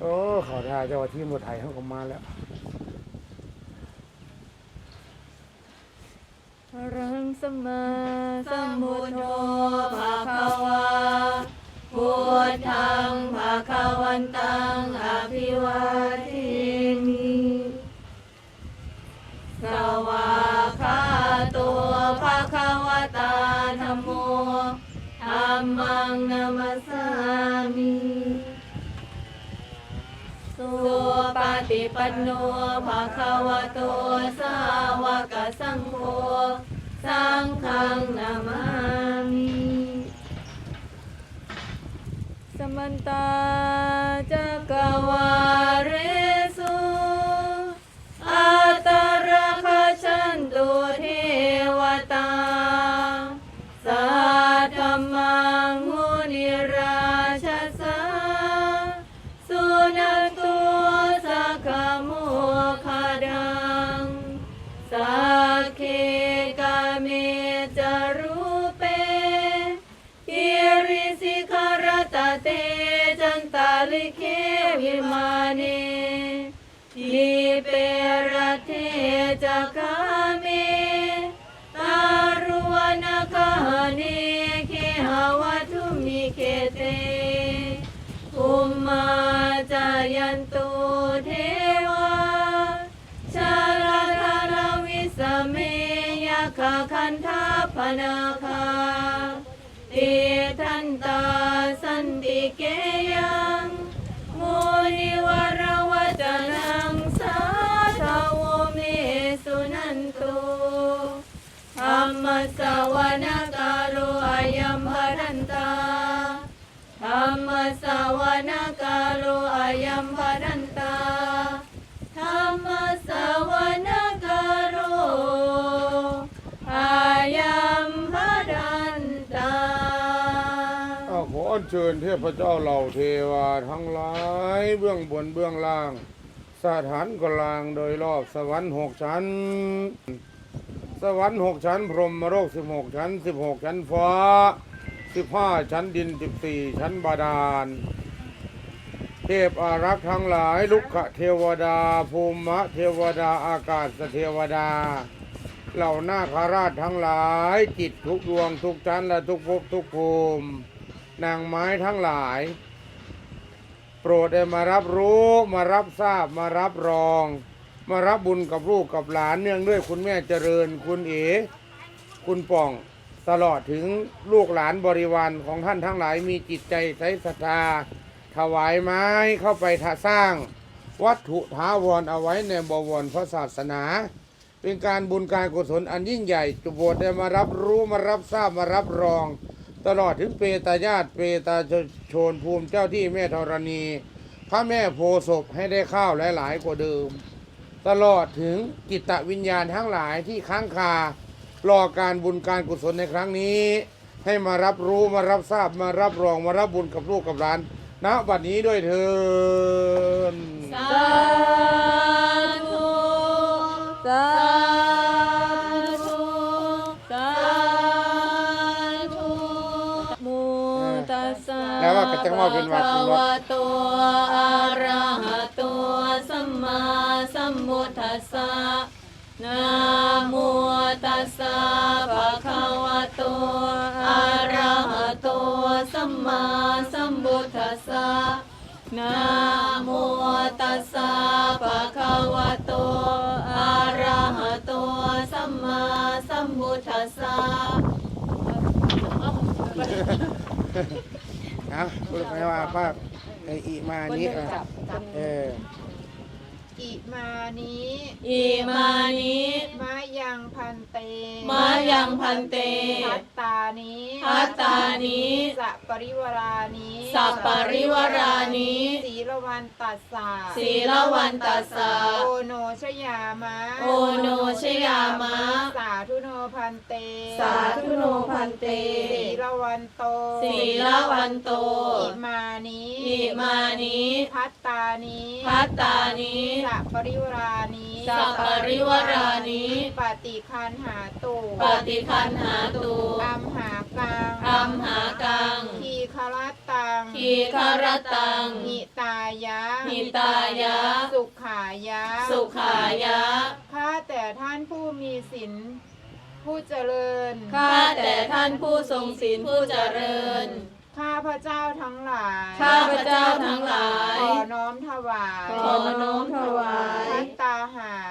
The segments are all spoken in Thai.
โอ้ขอทาเจ้าที่หมดไทยเขาก็มาแล้วรังสมมาสมุทโธภาควาพุทธังภาควันตังอภิวาเทมิสวาคาตัวภาควตาธรรมโมธรรมังนมัส ติปันโนภาคาวโตสาวกสังโฆสังฆังนามามิสมันตาจักวา เคกาเมจารุเปกิริสิคารตะเตจันตาลิเควิมาเนทิเประเทจักา นาคาติทันตาสันติเกยังมุนิวรวจนังสาทาวเมสุนันตุธรรมสวนกาโลอายัมภรันตาธรรมสวนกาโลอายัมภรันตาธร ญเชิญเทพเจ้าเหล่าเทวาทั้งหลายเบื้องบนเบื้องล่าง สถานกลางโดยรอบสวรรค์หกชั้น สวรรค์หกชั้น พรหมโลกสิบหกชั้นสิบหกชั้นฟ้าสิบห้าชั้นดินสิบสี่ชั้นบาดาล เทพอารักษ์ทั้งหลาย ลุกขเทวดา ภูมิเทวดาอากาศเทวดาเหล่านาคราชทั้งหลายจิตทุกดวงทุกชั้นและทุกภพทุกภูมิ นางไม้ทั้งหลาย โปรดได้มารับรู้มารับทราบมารับรอง มารับบุญกับลูกกับหลานเนื่องด้วยคุณแม่เจริญคุณเอ๋คุณป่องตลอดถึงลูกหลานบริวารของท่านทั้งหลายมีจิตใจใช้ศรัทธาถวายไม้เข้าไปทาสร้าง วัตถุท้าวรเอาไว้ในบวรพระศาสนา เป็นการบุญการกุศลอันยิ่งใหญ่จุโบสถ์ได้มารับรู้มารับทราบมารับรอง ตลอดถึงเปตาญาติเปตาชนภูมิเจ้าที่แม่ธรณี พระแม่โพศพให้ได้ข้าวหลายๆกว่าเดิม ตลอดถึงจิตวิญญาณทั้งหลายที่ค้างคารอการบุญการกุศลในครั้งนี้ ให้มารับรู้มารับทราบมารับรองมารับบุญกับลูกกับหลานณบัดนี้ด้วยเถินสาธุสา งว่าเป็นว่าเป็นว่าภะคะวอะระหะโตสัมมาสัมพุทธัสสะนะโมตัสสะภะคะวะโตอะระหะโตสัมมาสัมพุทธัสสะนะโมตัสสะภะคะวะโตอะระหะโตสัมมาสัมพุทธัสสะ นะพูดไปว่าป้าไออีมานี้อะเออ อิมานิอิมานิมายังพันเตมายังพันเตพัตตานิพัตตานิสัปปริวรานิสัปปริวารานิสีละวันตัสสะศีลวันตัสสะโอโนชยามะโอโนชยามะ สาธุโนพันเต สาธุโนพันเตสีละวันโตศีลวันโตอิมานิอิมานิพัตตานิพัตตานิสัปปริวรานิสัปปริวารานิปฏิคันหาตุปฏิคันหาตุอัมหากังอัมหากัง ทีคารตังงขีคารตังหิตายะหิตายะ สุขายะ สุขายะ ข้าแต่ท่านผู้มีศีลผู้เจริญ ข้าแต่ท่านผู้ทรงศีลผู้เจริญ ข้าพระเจ้าทั้งหลายข้าพระเจ้าทั้งหลาย ขอน้อมถวาย ขอน้อมถวาย พัตตาหาร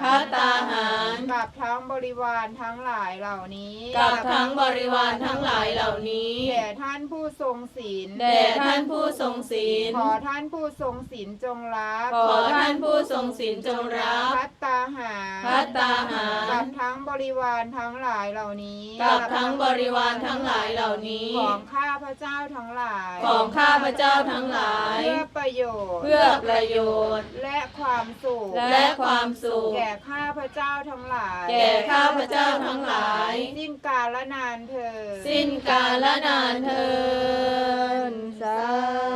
พัตตาหาร กับทั้งบริวารทั้งหลายเหล่านี้กับทั้งบริวารทั้งหลายเหล่านี้แด่ท่านผู้ทรงศีลแด่ท่านผู้ทรงศีล ขอท่านผู้ทรงศีลจงรับขอท่านผู้ทรงศีลจงรับ พัตตาหารพัตตาหารกับทั้งบริวารทั้งหลายเหล่านี้กับทั้งบริวารทั้งหลายเหล่านี้ ของข้าพระเจ้าทั้งหลาย ของข้าพระเจ้าทั้งหลาย เพื่อประโยชน์ เพื่อประโยชน์ และความสุข และความสุข แก่ข้าพระเจ้าทั้งหลาย แก่ข้าพระเจ้าทั้งหลาย สิ้นกาลนานเธอญสิ้นกาลนานเทินสา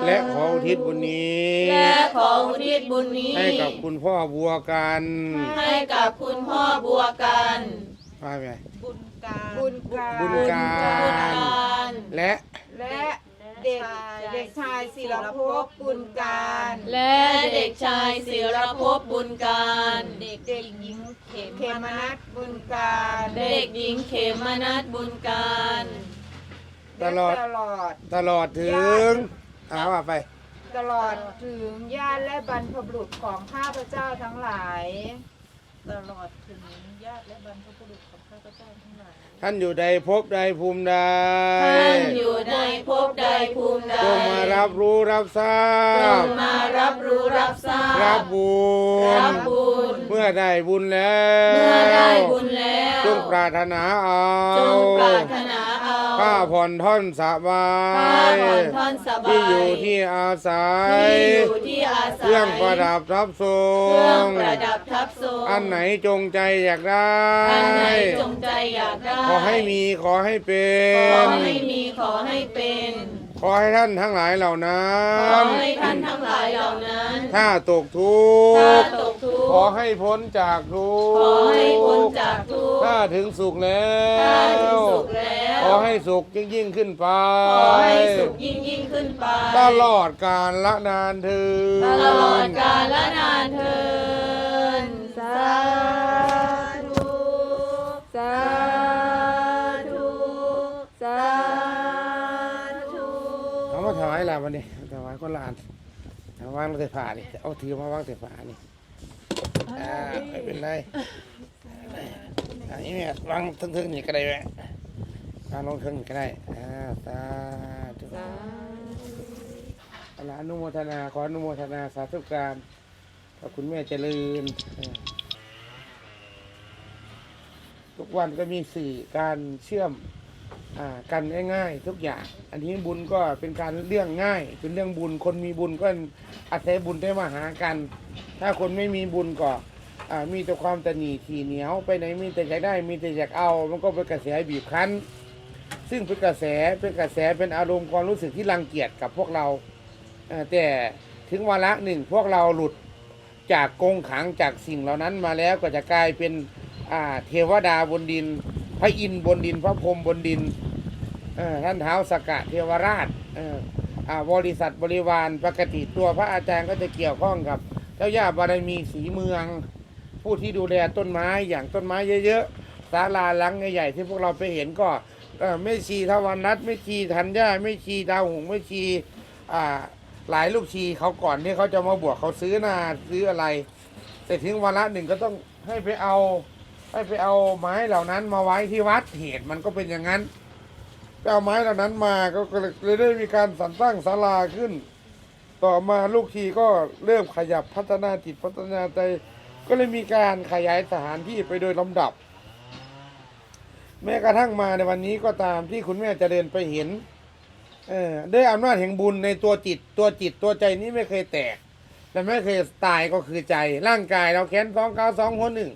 ธุและขออุทิศบุญนี้ และขออุทิศบุญนี้ ให้กับคุณพ่อบัวกันให้กับคุณพ่อบัวกัน ว่าไงบุญการบุญการบุญการบุญการ และ และ เด็กเด็กชายศิรภพบุญการและเด็กชายศิรภพบุญการ เด็กเด็กหญิงเขเขมนัสบุญการ เด็กหญิงเขมนัสบุญการ ตลอดและตลอดตลอดถึงอาว่าไป ตลอดถึงญาติและบรรพบุรุษของข้าพเจ้าทั้งหลาย ตลอดถึงญาติและบรรพบุรุษของข้าพเจ้าทั้งหลาย ท่านอยู่ใดภพใดภูมิใดท่านอยู่ในภพใดภูมิใดจงมารับรู้รับทราจบ งมารับรู้รับทราบรับบุญ รับบุญ เมื่อได้บุญแล้ว เมื่อได้บุญแล้ว จงปรารถนาเอา จงปรารถนาเอา ข้าผ่อนท่อนสบาข้ายผ่อนท่อนสบายที่อยู่ที่อาศัยที่อยู่ที่อาศัยเครื่องประดับทับทรเครื่องงประดับทับทรงอันไหนจงใจอยากได้อันไหนจงใจอยากได้ขอให้มีขอให้เป็ขอนให้มีขอให้เป็นขอให้ท่านทั้งหลายเหล่านั้ขอนให้ท่านทั้งหลายเหล่านั้น ถ้าตกทุถ้ากข์ตกทุกข อข์ให้พ้นจากทุกขอให้พ้นข์จากทุกข์ถ้าถึงสุขแล้ถ้าวถึงสุขแล้วขอให้สุขยิ่งยิ่งขึ้นไปขอให้สุขยิ่งยิ่งขึ้นไปตลอดกาลละนานเถิดตลอดกาลและนานเทินสาธุสาธุสาธุเอามาถวายละวันนี้ถวายคนละอันเอาวางใส่ฝานี่เอาถือมาวางใส่ฝานี่ อ่าไม่เป็นไรอันนี้เนี่ยวางทึ่งๆนี่ก็ได้แหละวางลงทึ่งนี่ก็ได้อ่าสาธุอนุโมทนาขออนุโมทนาสาธุการขอบคุณแม่เจริญเออทุกวันก็มีสื่อการเชื่อมอ่า กันง่ายๆทุกอย่าง อันนี้บุญก็เป็นการเรื่องง่าย เป็นเรื่องบุญ คนมีบุญก็อาศัยบุญได้มาหากัน ถ้าคนไม่มีบุญก็มีแต่ความตะหนีทีเหนียว ไปไหนมีแต่อยากได้มีแต่อยากเอา มันก็เป็นกระแสบีบคั้น ซึ่งเป็นกระแสเป็นกระแสเป็นอารมณ์ความรู้สึกที่รังเกียจกับพวกเราแต่ถึงวาระหนึ่งพวกเราหลุดจากกงขังจากสิ่งเหล่านั้นมาแล้วก็จะกลายเป็นเทวดาบนดิน พระอินทร์บนดิน พระพรหมบนดิน เออท่านเท้าวสกกะเทวราชเอออ่าบริษัทบริวารปกติตัวพระอาจารย์ก็จะเกี่ยวข้องกับ เจ้าย่าบารมีสีเมือง ผู้ที่ดูแลต้นไม้อย่างต้นไม้เยอะๆศาลาหลังใหญ่ๆที่พวกเราไปเห็นก็เอ่อไม่ชีทวันนัทไม่ชีธัญญาไม่ชีดาวหงไม่ชีอ่าหลายลูกชีเขาก่อนที่เขาจะมาบวชเขาซื้อนาซื้ออะไรแต่ถึงวันละหนึ่งก็ต้องให้ไปเอาให้ไปเอาไม้เหล่านั้นมาไว้ที่วัดเหตุมันก็เป็นอย่างนั้น ไปเอาไม้เหล่านั้นมาก็เลยได้มีการสรรตั้งศาลาขึ้น ต่อมาลูกทีก็เริ่มขยับพัฒนาจิตพัฒนาใจ ก็เลยมีการขยายสถานที่ไปโดยลำดับ แม้กระทั่งมาในวันนี้ก็ตามที่คุณแม่จะเดินไปเห็นเออด้วยอำนาจแห่งบุญในตัวจิตตัวจิตตัวใจนี้ไม่เคยแตกแต่ไม่เคยตายก็คือใจร่างกายเราแขนสองเก้าสองหัวหนึ่ง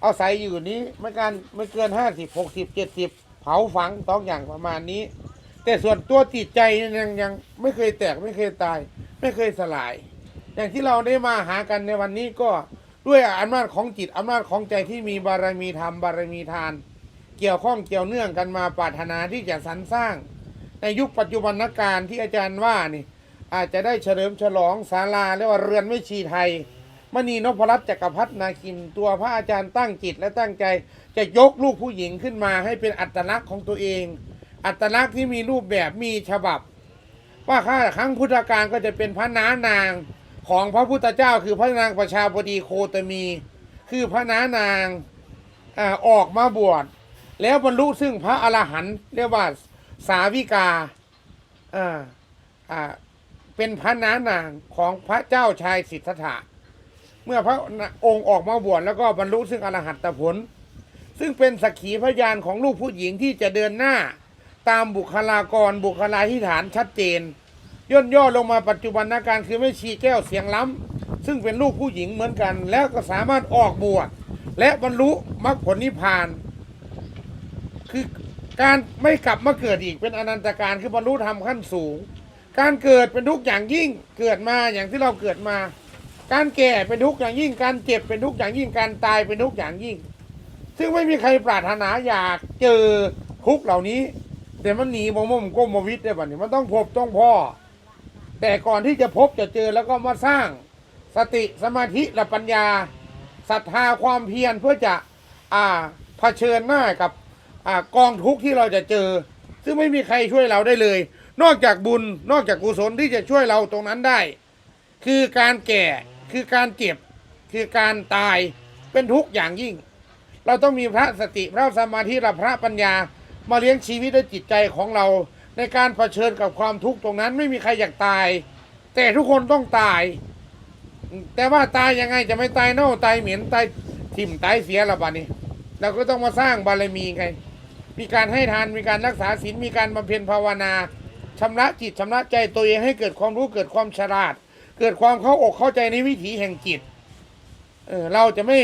เอาใส่อยู่นี้ไม่การไม่เกินห้าสิบหกสิบเจ็ดสิบาฝังสองอย่างประมาณนี้ แต่ส่วนตัวจิตใจยยังยังไม่เคยแตกไม่เคยตาย ไม่เคยสลาย อย่างที่เราได้มาหากันในวันนี้ก็ด้วยอำนาจของจิตอำนาจของใจที่มีบารมีธรรมบารมีทาน เกี่ยวข้องเกี่ยวเนื่องกันมาปรารถนาที่จะสรรสร้าง ในยุคปัจจุบันการที่อาจารย์ว่านี่ อาจจะได้เฉลิมฉลองศาลาเรียกว่าเรือนไม่ชีไทยมณีนพรัตน์จักรพัฒนาคินตัวพระอาจารย์ตั้งจิตและตั้งใจ จะยกลูกผู้หญิงขึ้นมาให้เป็นอัตลักษณ์ของตัวเอง อัตลักษณ์ที่มีรูปแบบมีฉบับ ว่าข้าครั้งพุทธกาลก็จะเป็นพระน้านางของพระพุทธเจ้า คือพระนางประชาบดีโคตมี คือพระน้านางอออกมาบวชแล้วบรรลุซึ่งพระอรหันต์เรียกว่าสาวิกาเป็นพระน้านางของพระเจ้าชายสิทธัตถะ เมื่อพระองค์ออกมาบวชแล้วก็บรรลุซึ่งอรหัตผล ซึ่งเป็นสักขีพยานของลูกผู้หญิงที่จะเดินหน้า ตามบุคลากรบุคลาธิฐานชัดเจน ย่นย่อลงมาปัจจุบันนาการคือไม่ชีแก้วเสียงล้ำซึ่งเป็นลูกผู้หญิงเหมือนกัน แล้วก็สามารถออกบวชและบรรลุมรรคผลนิพพาน คือการไม่กลับมาเกิดอีกเป็นอนันตการคือบรรลุธรรมขั้นสูง การเกิดเป็นทุกข์อย่างยิ่งเกิดมาอย่างที่เราเกิดมา การแก่เป็นทุกข์อย่างยิ่ง การเจ็บเป็นทุกข์อย่างยิ่งการตายเป็นทุกข์อย่างยิ่ง ซึ่งไม่มีใครปรารถนาอยากเจอทุกเหล่านี้ แต่มันหนีบ่มุมก้มมวิทย์ได้ป่ะนี่ยมันต้องพบต้องพ่อ แต่ก่อนที่จะพบจะเจอแล้วก็มาสร้างสติสมาธิและปัญญาศรัทธาความเพียรเพื่อจะอ่าเผชิญหน้ากับอ่ากองทุกข์ที่เราจะเจอ ซึ่งไม่มีใครช่วยเราได้เลย นอกจากบุญนอกจากกุศลที่จะช่วยเราตรงนั้นได้ คือการแก่คือการเจ็บคือการตายเป็นทุกข์อย่างยิ่ง เราต้องมีพระสติพระสมาธิและพระปัญญา มาเลี้ยงชีวิตและจิตใจของเรา ในการเผชิญกับความทุกข์ตรงนั้นไม่มีใครอยากตาย แต่ทุกคนต้องตาย แต่ว่าตายยังไงจะไม่ตายเน่าตายเหม็นตายถิ่มตายเสียละบ้านี้เราก็ต้องมาสร้างบารมีไง มีการให้ทาน มีการรักษาศีล มีการบำเพ็ญภาวนาชำระจิตชำระใจตัวเองให้เกิดความรู้เกิดความฉลาด เกิดความเข้าอกเข้าใจในวิถีแห่งจิต เออเราจะไม่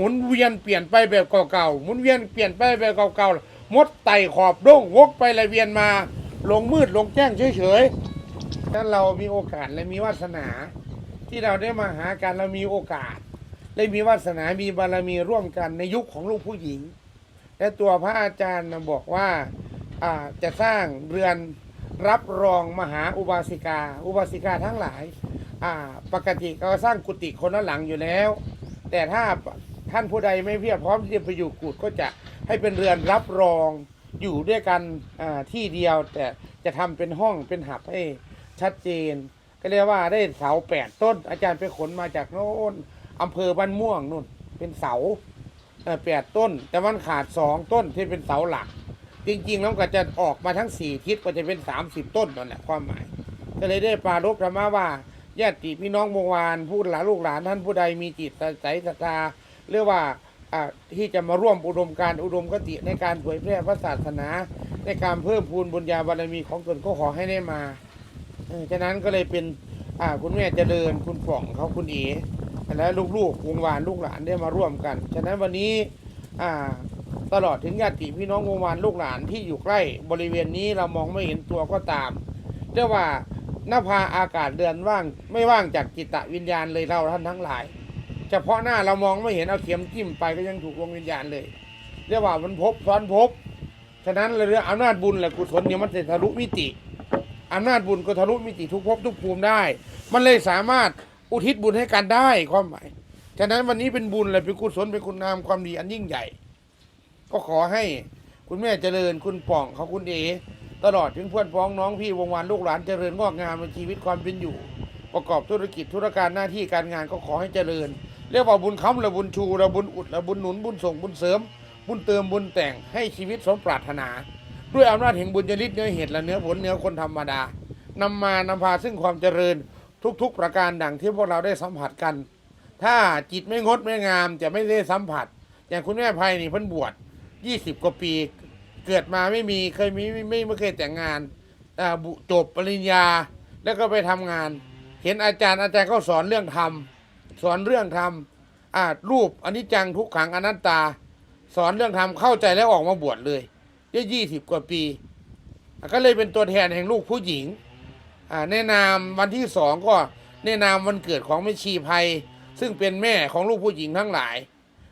หมุนเวียนเปลี่ยนไปแบบเก่าๆหมุนเวียนเปลี่ยนไปแบบเก่าๆมดไต่ขอบด้งวกไปละเวียนมา ลงมืดลงแจ้งเฉยๆถ้าเรามีโอกาสและมีวาสนา ที่เราได้มาหากันเรามีโอกาสได้มีวาสนามีบารมีร่วมกันในยุคของลูกผู้หญิง และตัวพระอาจารย์บอกว่าจะสร้างเรือนรับรองมหาอุบาสิกา อุบาสิกาทั้งหลาย ปกติก็สร้างกุฏิคนละหลังอยู่แล้ว แต่ถ้า ท่านผู้ใดไม่เพียรพร้อมที่จะไปอยู่กุฏก็จะให้เป็นเรือนรับรองอยู่ด้วยกันที่เดียว แต่จะทำเป็นห้องเป็นหับให้ชัดเจน ก็เรียกว่าได้เสาแปดต้น อาจารย์ไปขนมาจากโน้นอำเภอบ้านม่วงนู่นเป็นเสาแปดต้น แต่มันขาดสองต้นที่เป็นเสาหลัก จริงๆแล้วก็จะออกมาทั้งสี่ทิศก็จะเป็นสามสิบต้นนั่นแหละความหมายก็เลยได้ปารบธรรมะว่าญาติพี่น้องวงวานผู้หลานลูกหลานท่านผู้ใดมีจิตใสศรัทธา หรือว่าที่จะมาร่วมอุดมการอุดมคติในการเผยแพร่พระศาสนา ในการเพิ่มพูนบุญญาบารมีของตนก็ขอให้ได้มาฉะนั้นก็เลยเป็นคุณแม่เจริญคุณฝ่องเขาคุณเอ๋และลูกๆวงวานลูกหลานได้มาร่วมกัน ฉะนั้นวันนี้ตลอดถึงญาติพี่น้องวงวานลูกหลานที่อยู่ใกล้บริเวณนี้เรามองไม่เห็นตัวก็ตามเรียกว่าหน้าพาอากาศเดือนว่างไม่ว่างจากจิตวิญญาณเลยเราท่านทั้งหลาย เฉพาะหน้าเรามองไม่เห็นเอาเข็มจิ้มไปก็ยังถูกดวงวิญญาณเลย เรียกว่ามันพบซ้อนพบ ฉะนั้นเรื่องอำนาจบุญและกุศลเนี่ยมันจะทะลุมิติอำนาจบุญก็ทะลุมิติทุกภพทุกภูมิได้ มันเลยสามารถอุทิศบุญให้กันได้ความหมาย ฉะนั้นวันนี้เป็นบุญและเป็นกุศลเป็นคุณงามความดีอันยิ่งใหญ่ ก็ขอให้คุณแม่เจริญคุณป่องเขาคุณเอตลอดถึงเพื่อนพ้องน้องพี่วงวานลูกหลานเจริญงอกงามในชีวิตความเป็นอยู่ ประกอบธุรกิจธุรการหน้าที่การงานก็ขอให้เจริญ เรียกว่าบุญค้ำและบุญชูและบุญอุดและบุญหนุนบุญส่งบุญเสริม บุญเติมบุญแต่งให้ชีวิตสมปรารถนา ด้วยอำนาจแห่งบุญญาลิศเนื้อเหตุและเนื้อผลเนื้อคนธรรมดานำมานำพาซึ่งความเจริญทุกๆ ประการดังที่พวกเราได้สัมผัสกัน ถ้าจิตไม่งดไม่งามจะไม่ได้สัมผัส อย่างคุณแม่ภัยนี่เพิ่นบวชยี่สิบกว่าปี เกิดมาไม่มีเคยมีไม่ไม่เคยแต่งงานจบปริญญาแล้วก็ไปทำงาน เห็นอาจารย์อาจารย์ก็สอนเรื่องธรรม สอนเรื่องธรรมอ่ารูปอนิจจังทุกขังอนัตตา สอนเรื่องธรรมเข้าใจแล้วออกมาบวชเลยได้ยี่สิบกว่าปี ก็เลยเป็นตัวแทนแห่งลูกผู้หญิงอ่าในนามวันที่สองก็ในะนามวันเกิดของแม่ชีภัย ซึ่งเป็นแม่ของลูกผู้หญิงทั้งหลาย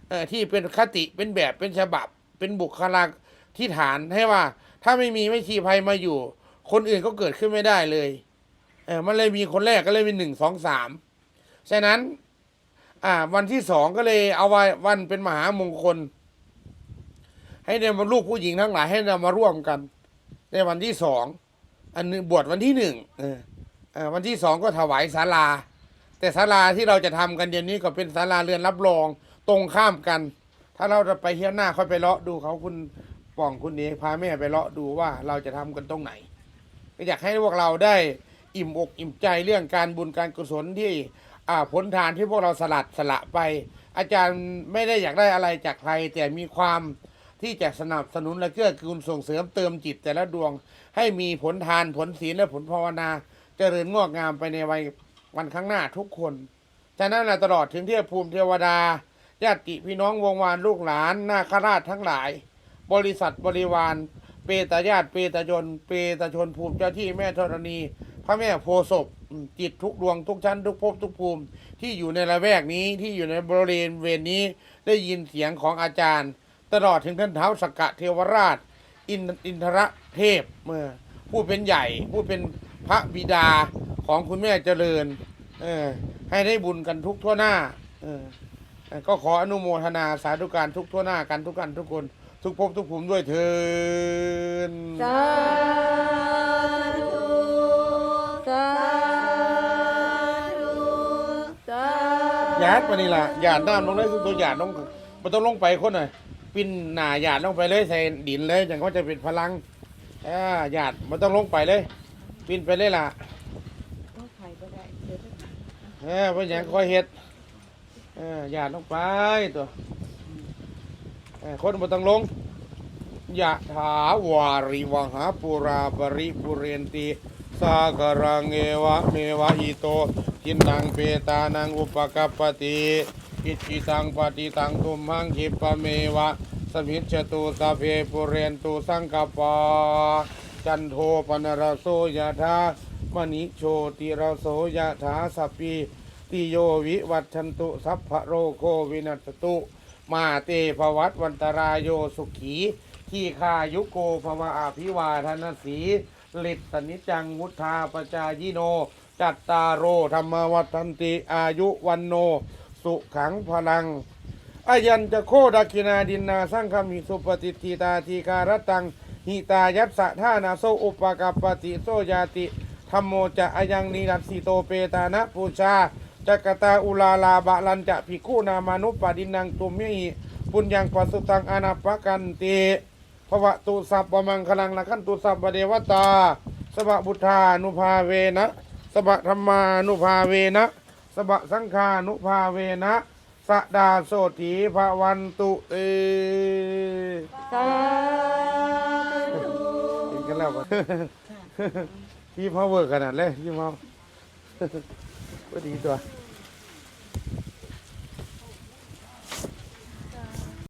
เออที่เป็นคติเป็นแบบเป็นฉบับ เป็นบุคลากที่ฐานให้ว่า ถ้าไม่มีไม่ชีภัยมาอยู่ คนอื่นก็เกิดขึ้นไม่ได้เลยเออมันเลยมีคนแรกก็เลยเป็นหนึ่งสองสามฉะนั้น อ่า วันที่สองก็เลยเอาไว้วันเป็นมหามงคล ให้ได้มาลูกผู้หญิงทั้งหลายให้เรามาร่วมกัน ในวันที่สองอันหนึงบวชวันที่หนึ่งเออวันที่สองก็ถวายศาลา แต่ศาลาที่เราจะทำกันเดี๋ยวนี้ก็เป็นศาลาเรือนรับรองตรงข้ามกัน ถ้าเราจะไปเที่ยวหน้าค่อยไปเลาะดูเขาคุณป่องคุณเอพาแม่ไปเลาะดูว่าเราจะทำกันตรงไหนก็อยากให้พวกเราได้อิ่มอกอิ่มใจเรื่องการบุญการกุศลที่ อ่าผลทานที่พวกเราสลัดสละไป อาจารย์ไม่ได้อยากได้อะไรจากใคร แต่มีความที่จะสนับสนุนและเกื้อกูลส่งเสริมเติมจิตแต่ละดวง ให้มีผลทานผลศีลและผลภาวนา เจริญงอกงามไปในวัยวันข้างหน้าทุกคนฉะนั้นนะตลอดถึงเทพภูมิเทวดาญาติพี่น้องวงวานลูกหลานนาคราชทั้งหลาย บริษัทบริวาร เปตญาติเปตยน เปตชนภูมิเจ้าที่แม่ธรณี พระแม่โพศพ จิตทุกดวงทุกชั้นทุกภพทุกภูมิ ที่อยู่ในละแวกนี้ที่อยู่ในบริเวณเวรนี้ได้ยินเสียงของอาจารย์ ตลอดถึงท่านเท้าสกกะเทวราช อินอินทรเทพเมื่อผู้เป็นใหญ่ ผู้เป็นพระบิดาของคุณแม่เจริญเออให้ได้บุญกันทุกทั่วหน้าเออก็ขออนุโมทนาสาธุการทุกทั่วหน้ากันทุกกันทุกคนทุกภพทุกภูมิด้วยเถินสาธุสา หยาดมานี่ล่ะหยาดน้ำลงเลยตัวหยาดลงมันต้องลงไปคนหน่อยปิ้นหนาหยาดลงไปเลยใส่ดินเลยอย่างก็จะเป็นพลังอ่าหยาดมันต้องลงไปเลย ปิ้นไปเลยล่ะก็ไข่ก็ได้เดี๋ยวจะเออเป็นอย่างคอยเฮ็ดเออหยาดลงไปตัวเออคนมันต้องลงยะถาวาริวหาปุราปริปุเรนติสากรังเอวะเมวะอิโต ทินังเปตานังอุปกัปปติอิจิตังปฏิตังตุมหังคิปเมวะสมิจตุสพเพปุเรนตุสังกปาจันโทปนรโสยะธามณิโชติรโสยะถาสัพีติโยวิวัตชันตุสัพพโรโควินัสตุ มาเตภวัตวันตรายโยสุขีที่คายุโกภวะอภิวาทนาสีลิตตนิจังมุทาปจายิโน จัตตารโรธรรมวัฏันติอายุวันโน สุขังพลังอายันจะโคดักินาดินนาสังคำมิสุปฏิทิตาทีการตังหิตายัสสะท่านาโซอุปกัปปติโซยาติธรรมโมจะอายังนิรัสสิโตเปตานะปูชาจักตาอุลาลาบะลันจะภิกขุนามานุปปดินังตุมิปุญญังปัสสุตังอนาปกันติภวะตุสัพปมังคลังละขันตุสัพปเดวตาสบะบุทธานุภาเวนะ สบะธรรมานุภาเวนะสบะสังฆานุภาเวนะสะดาโสถีภาวันตุเตสาธุเห็นกันแล้วปะที่พ่อเวิร์กขนาดเลยที่พ่อก็ดีตัว